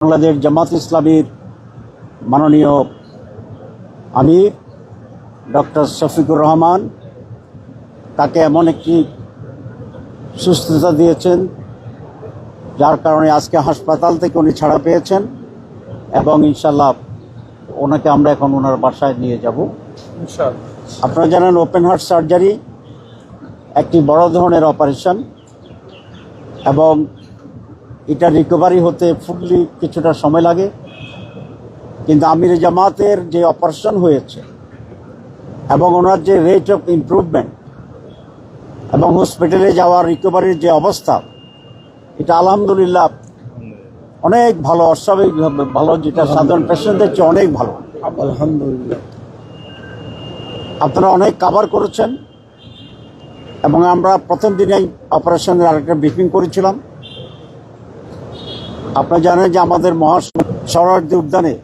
বাংলাদেশ জামাত ইসলামীর মাননীয় আমির ডক্টর শফিকুর রহমান তাকে এমন একটি সুস্থতা দিয়েছেন যার কারণে আজকে হাসপাতাল থেকে উনি ছাড়া পেয়েছেন এবং ইনশাল্লাহ ওনাকে আমরা এখন ওনার বাসায় নিয়ে যাব। আপনারা জানেন ওপেন হার্ট সার্জারি একটি বড় ধরনের অপারেশন এবং এটা রিকভারি হতে ফুললি কিছুটা সময় লাগে। কিন্তু আমির জামাতের যে অপারেশন হয়েছে এবং ওনার যে রেট অফ ইমপ্রুভমেন্ট এবং হসপিটালে যাওয়ার রিকভারির যে অবস্থা এটা আলহামদুলিল্লাহ অনেক ভালো অস্বাভাবিকভাবে ভালো যেটা সাধারণ পেশেন্টদের চেয়ে অনেক ভালো। আলহামদুলিল্লাহ। আপনারা অনেক কাভার করেছেন এবং আমরা প্রথম দিনেই অপারেশনের আরেকটা ব্রিফিং করেছিলাম। আপনারা জানেন যে আমাদের মহা সরার্দি উদ্যানে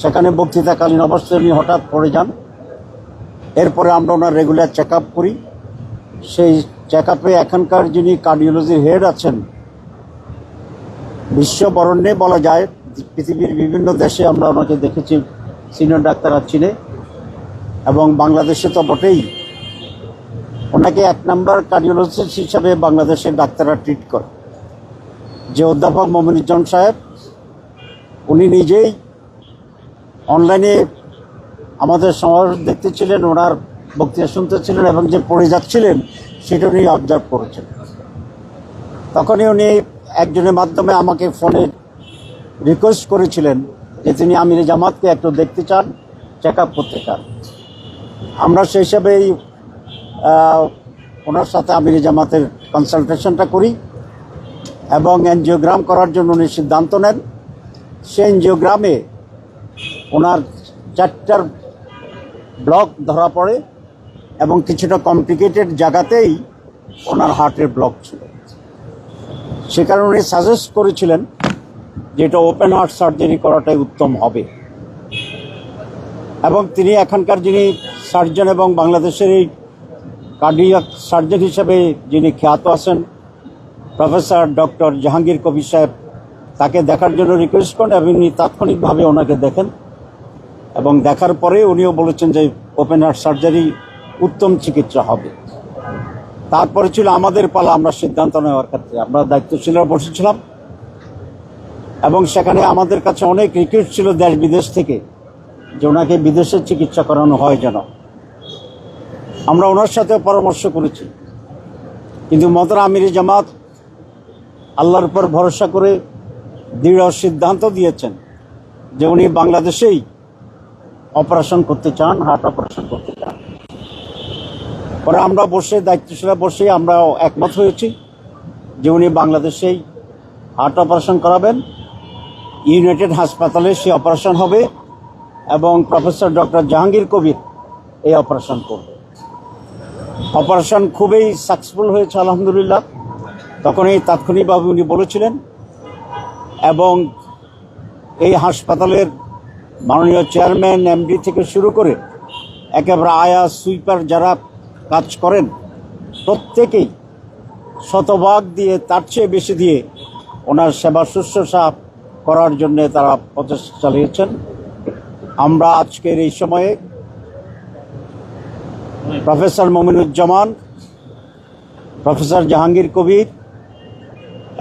সেখানে বক্তৃতাকালীন অবস্থায় উনি হঠাৎ পড়ে যান। এরপরে আমরা ওনার রেগুলার চেক করি। সেই চেক এখানকার যিনি কার্ডিওলজির হেড আছেন, বিশ্ববরণ্যে বলা যায়, পৃথিবীর বিভিন্ন দেশে আমরা ওনাকে দেখেছি সিনিয়র ডাক্তাররা চিনে এবং বাংলাদেশে তো বটেই। ওনাকে এক নাম্বার কার্ডিওলজিস্ট হিসাবে বাংলাদেশের ডাক্তাররা ট্রিট করে। যে অধ্যাপক মমিনুজ্জামান সাহেব, উনি নিজেই অনলাইনে আমাদের সমাজ দেখতেছিলেন, ওনার বক্তৃতা শুনতেছিলেন এবং যে পড়ে যাচ্ছিলেন, সেটা উনি অবজার্ভ করেছেন। তখনই উনি একজনের মাধ্যমে আমাকে ফোনে রিকোয়েস্ট করেছিলেন যে তিনি আমির জামাতকে একটু দেখতে চান চেক আপ করতে চান। আমরা সেই হিসাবেই ওনার সাথে আমির জামাতের কনসালটেশনটা করি। এবং এনজিওগ্রাম করার জন্য উনি সিদ্ধান্ত নেন। সেই এনজিওগ্রামে ওনার চারটার ব্লক ধরা পড়ে এবং কিছুটা কমপ্লিকেটেড জায়গাতেই ওনার হার্টের ব্লক ছিল। সে কারণে উনি সাজেস্ট করেছিলেন যে এটা ওপেন হার্ট সার্জারি করাটাই উত্তম হবে। এবং তিনি এখানকার যিনি সার্জন এবং বাংলাদেশের এই কার্ডিয়াক সার্জন হিসেবে যিনি খ্যাত আছেন প্রফেসর ডক্টর জাহাঙ্গীর কবির সাহেব তাকে দেখার জন্য রিকোয়েস্ট করেন এবং উনি তাৎক্ষণিকভাবে ওনাকে দেখেন এবং দেখার পরে উনিও বলেছেন যে ওপেন হার্ট সার্জারি উত্তম চিকিৎসা হবে। তারপরে ছিল আমাদের পালা, আমরা সিদ্ধান্ত নেওয়ার ক্ষেত্রে, আমরা দায়িত্বশীলরা বসেছিলাম এবং সেখানে আমাদের কাছে অনেক রিকোয়েস্ট ছিল দেশ বিদেশ থেকে যে ওনাকে বিদেশে চিকিৎসা করানো হয় যেন। আমরা ওনার সাথেও পরামর্শ করেছি। কিন্তু মদর আমির জামাত আল্লাহর উপর ভরসা করে দৃঢ় সিদ্ধান্ত দিয়েছেন যে উনি বাংলাদেশেই অপারেশন করতে চান, হার্ট অপারেশন করতে চান। পরে আমরা বসে দায়িত্বশীলা বসে আমরা একমত হয়েছি যে উনি বাংলাদেশেই হার্ট অপারেশন করাবেন। ইউনাইটেড হাসপাতালে সে অপারেশন হবে এবং প্রফেসর ডক্টর জাহাঙ্গীর কবির এই অপারেশন করবে। অপারেশন খুবই সাকসেসফুল হয়েছে, আলহামদুলিল্লাহ। তখন এই তাৎক্ষণিকভাবে উনি বলেছিলেন এবং এই হাসপাতালের মাননীয় চেয়ারম্যান, এমডি থেকে শুরু করে একেবারে আয়া সুইপার যারা কাজ করেন, প্রত্যেকেই শতভাগ দিয়ে তার চেয়ে বেশি দিয়ে ওনার সেবা শুশ্রূষা করার জন্য তারা প্রচেষ্টা চালিয়েছেন। আমরা আজকের এই সময়ে প্রফেসর মমিনুজ্জামান, প্রফেসর জাহাঙ্গীর কবির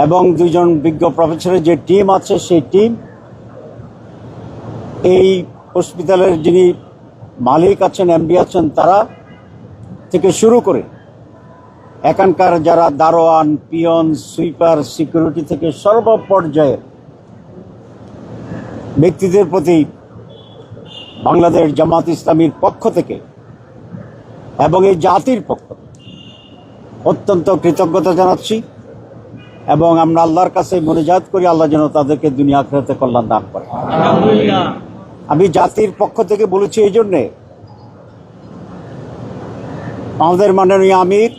এবং দুজন বিজ্ঞ প্রফেসরের যে টিম আছে, সেই টিম এই হসপিটালের যিনি মালিক আছেন, এমডি আছেন, তারা থেকে শুরু করে এখানকার যারা দারোয়ান, পিয়ন, সুইপার, সিকিউরিটি থেকে সর্বপর্যায়ে ব্যক্তিদের প্রতি বাংলাদেশ জামাত ইসলামীর পক্ষ থেকে এবং এই জাতির পক্ষ অত্যন্ত কৃতজ্ঞতা জানাচ্ছি। এবং আমরা আল্লাহর কাছে মনোজাত করি আল্লাহ যেন তাদেরকে দুনিয়া আখেরাতে কল্যাণ দান করে। আমি জাতির পক্ষ থেকে বলেছি এই জন্যে। আমাদের মাননীয় আমির